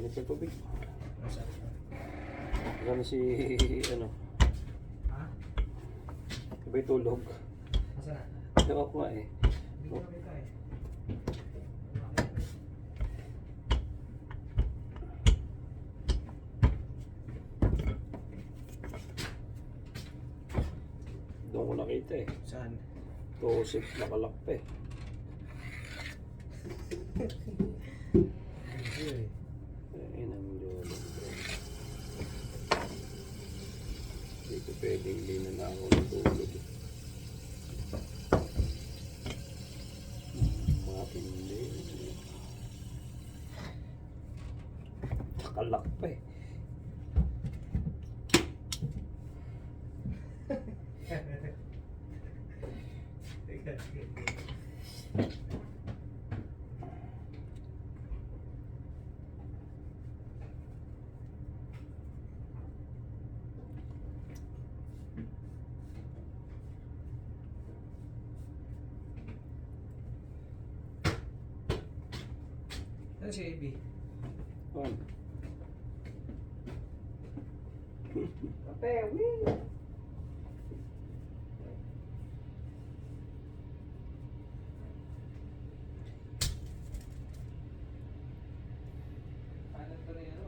Mainit yung tubig. Na. Gano'n si, ano, Ha? iba'y tulog. Masa na? Ewan ko nga eh. Eh. Doon ko nakita eh. Saan? Tusip, nakalak pa eh. Hindi eh. Ayun ang lolo. Hindi na na ako natulog eh. Matindi. Nakalak pa eh. Ano si AB? Ano? Kape?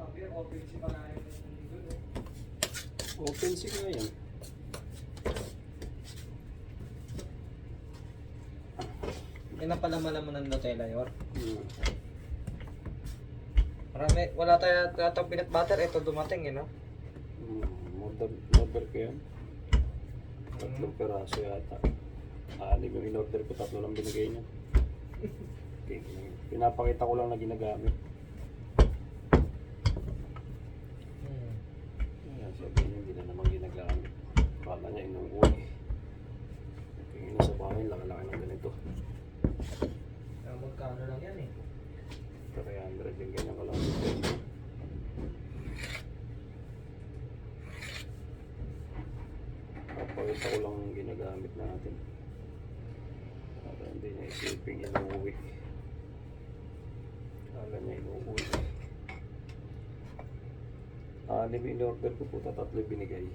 Abi, open si Palayo ng linggo, no? Open nga yan. Yan ang palaman ng Nutella, yor. Hmm. Marami, wala tayo tatang peanut butter, ito dumating, eh, no? Hmm. Modern, modern ko yan. Tatlong peraso yata. Anim yung in-order ko, tatlo lang binigay niya. Okay. Pinapakita ko lang na ginagamit. Hmm. Ayan, sabi niya, hindi na naman ginagamit. Kala niya inuuwi. Okay, nasa bahay, laki-laki ng ganito. Ah, magkano lang yan, eh? 300 yung ganyan ko lang. Papakita ko lang ginagamit natin. Para hindi niya isiping inuuwi. Kala niya inuuwi. Anim in-order ko po, tatlo binigay.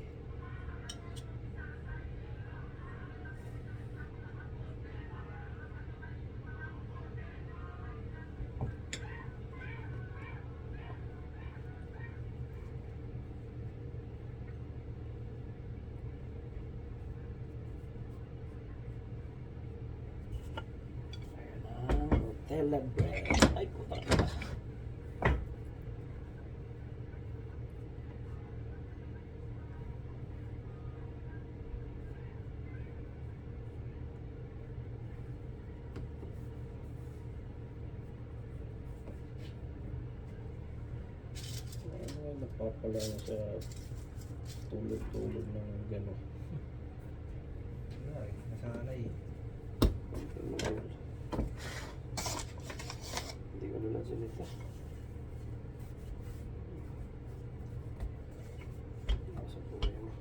Ayan na, Bread. Ay, puta ka. Ano, napapala na sa tulog-tulog ng gano'n. Ay, nasanay. Hindi ko na salita. Nasa buhay mo.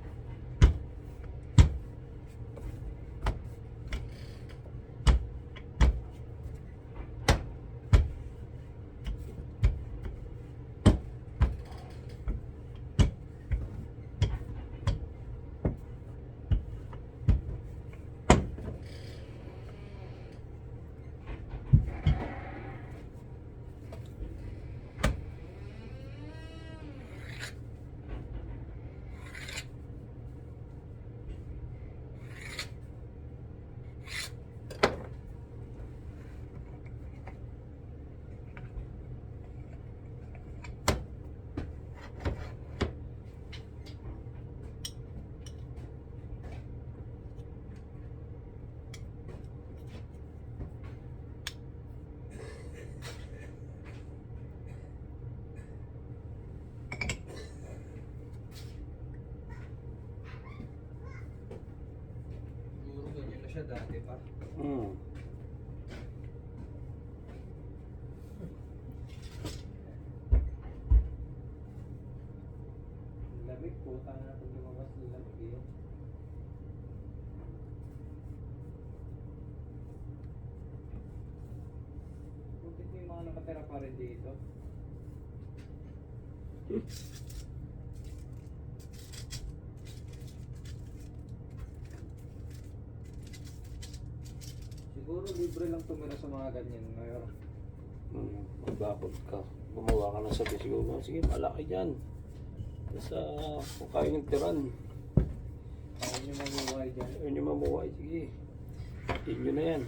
Siguro ganyan na siya dati pa. Hmm. Lamig po, tanga na pag lumabas ng lamig eh. Buti yung mga nakatira pa rin dito. Siguro libre lang tumira sa mga ganyan. Ngayon. Hmm, magbakod ka. Gumawa ka ng sabi siguro. Sige, malaki dyan. Tapos uh, kung kaya yung tiran. Ako nyo mabuhay dyan. Ayun yung mamuhay. Sige. Inyo na yan.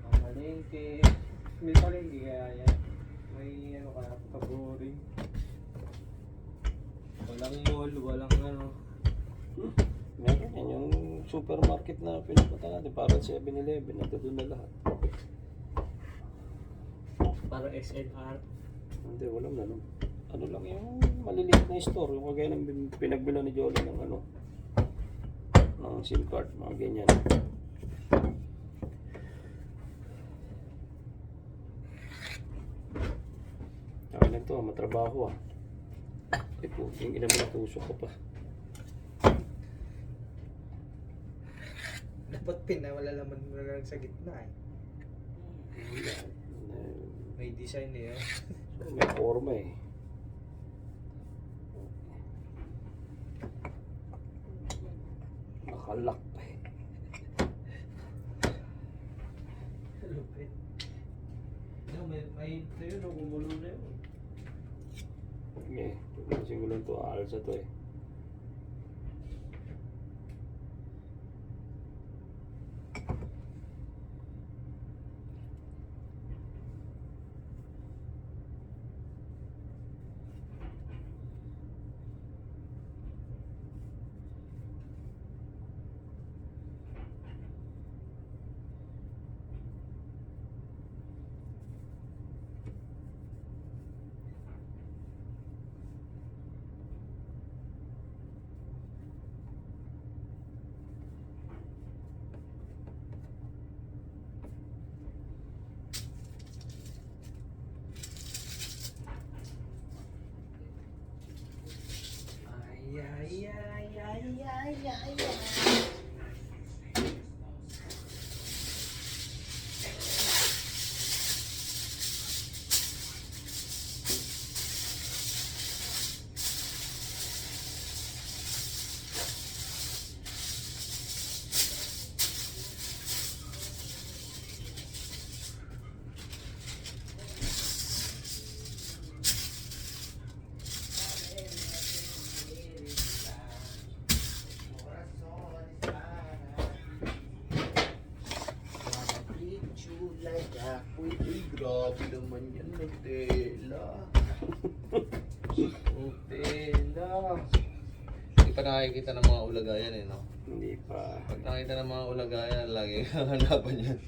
Ang malengke. May palengke kaya yan. May ano kaya, paboring. Walang mall, walang ano. Meron yan. Yung supermarket na pinupunta natin. Para 7-Eleven. Ito doon na lahat. Para SNR. Hindi, walang ganun. Ano lang yung maliliit na store. Yung kagaya ng pinagbila ni Jolly ng ano. Ng SIM card. Mga ganyan. Kaya lang to, matrabaho ah. Po, yung ina mo na tusok ko pa. Dapat pinawala naman mo na lang sa gitna eh. May design eh. So, may forma eh. Nakalak pa eh. Lupit. No, may, may ito yun, no, gumulo na yun. Eh, siguro to alsa to eh. Ay, ay, ay, ay, ay, ay, ay. Uy, grabe naman yan, Nutella. Nutella. Hindi pa nakikita ng mga ulagayan eh, no? Hindi pa. Pag nakita ng mga ulagayan, lagi hahanapan yan.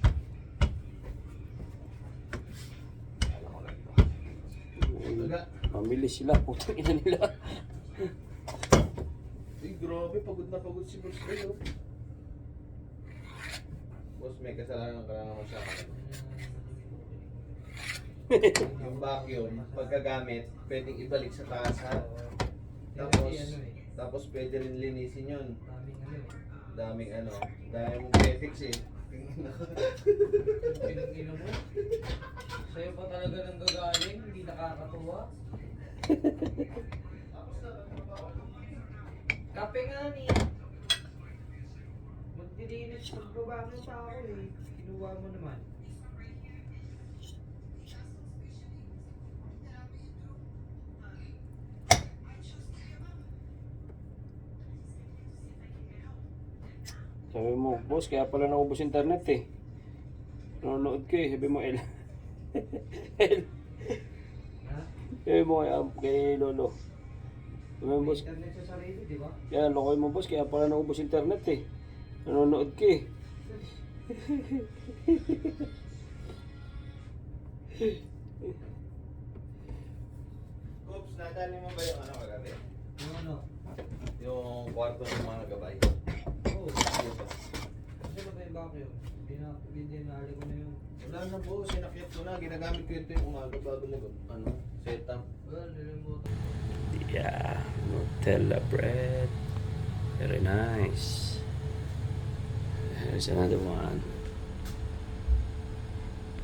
Ulaga. Mamili sila. Putang ina nila. Uy, grabe, pagod na pagod si Boss May, oh. Boss May, kasalanan ka na naman sa akin. Yung vacuum, pagkagamit, pwedeng ibalik sa taas ha. Tapos, ano eh. Tapos pwede rin linisin yun. Daming ano eh. Daming ano, dahil mong prefix eh. Pinag-ino mo? Sa'yo pa talaga nang gagaling, hindi nakakatuwa. Kape nga ni. Magdilinis pagbabangon pa ako eh. Kinuha mo naman. Sabi mo, boss, kaya pala naubos internet eh. Nanonood ko eh. Sabi mo, El. El. Sabi mo kay, kay Lolo. Sabi mo, boss, Internet sa sarili, di ba? kaya lokoy mo, boss, kaya pala naubos internet eh. Nanonood ka eh. Oops, nadali mo ba yung ano kagabi? Yung ano? Yung kwarto ng mga gabay. Kasi ba tayo vacuum? Bina- Binali ko na yun. Wala na po, sinakyan ko na. Ginagamit ko ito yung umaga bago mag, ano, set up. Well, nilimutan. Yeah, Nutella bread. Very nice. There's another one.